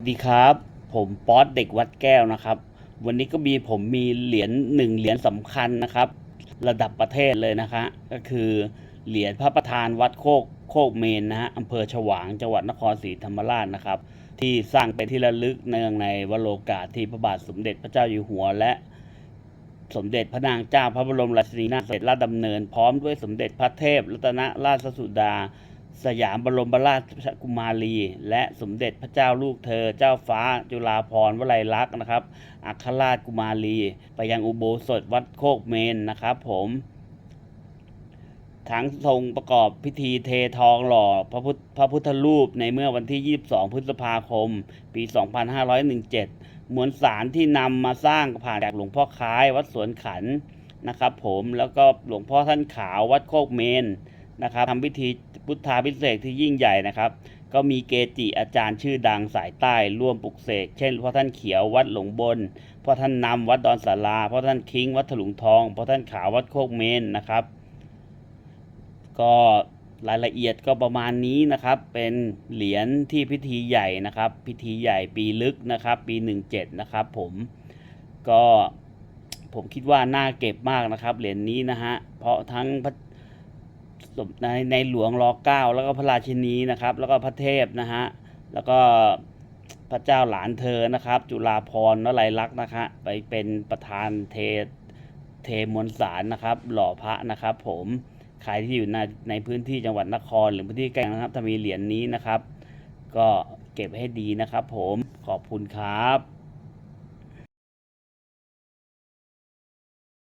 ดีครับ ผมป๊อตเด็กวัดแก้วนะครับ วันนี้ก็มีผมมีเหรียญหนึ่งเหรียญสำคัญนะครับ ระดับประเทศเลยนะคะ ก็คือเหรียญพระประธานวัดโคกโคกเมนนะฮะอำเภอฉวางจังหวัดนครศรีธรรมราชนะครับ ที่สร้างเป็นที่ระลึกเนื่องในวโรกาสที่พระบาทสมเด็จพระเจ้าอยู่หัวและ สมเด็จพระนางเจ้าพระบรมราชินีนาถเสด็จราชดำเนิน พร้อมด้วยสมเด็จพระเทพรัตนราชสุดา สยามบรมบราชกุมารี และสมเด็จพระเจ้าลูกเธอ เจ้าฟ้าจุฬาภรณ์วลัยลักษณ์นะครับ อัครราชกุมารี ไปยังอุโบสถวัดโคกเมนนะครับผมทั้งทรงประกอบพิธีเททองหล่อพระพุทธพระพุทธรูปในเมื่อวันที่ 22 พฤษภาคม ปี 2517 มวลสารที่นำมาสร้างผ่านจากหลวงพ่อคล้ายวัดสวนขันนะครับผมแล้วก็หลวงพ่อท่านขาววัดโคกเมนนะครับทำพิธี พุทธาพิเศษกที่ยิ่งใหญ่นะครับ ก็มีเกจิอาจารย์ชื่อดังสายใต้ร่วมปลุกเสก เช่นพ่อท่านเขียววัดหลงบนพ่อท่านนำวัดดอนสาราพ่อท่านคิงวัดถลุงทองพ่อท่านขาววัดโคกเมนนะครับ ก็รายละเอียดก็ประมาณนี้นะครับ เป็นเหรียญที่พิธีใหญ่นะครับ พิธีใหญ่ปีลึกนะครับ ปี 17 นะครับ ผมก็ผมคิดว่าน่าเก็บมากนะครับ เหรียญนี้นะฮะเพราะทั้งพระ สมในในหลวงรอเก้าแล้วก็พระราชินีนะครับ แล้วก็พระเทพนะฮะแล้วก็พระเจ้าหลานเธอนะครับ จุฬาภรณ์วลัยลักษณ์นะคะไปเป็นประธานเทเทมวลสารนะครับ หล่อพระนะครับ ผมใครที่อยู่ในในพื้นที่จังหวัดนครหรือพื้นที่ใกล้นะครับถ้ามีเหรียญนี้นะครับ ก็เก็บให้ดีนะครับ ผมขอบคุณครับ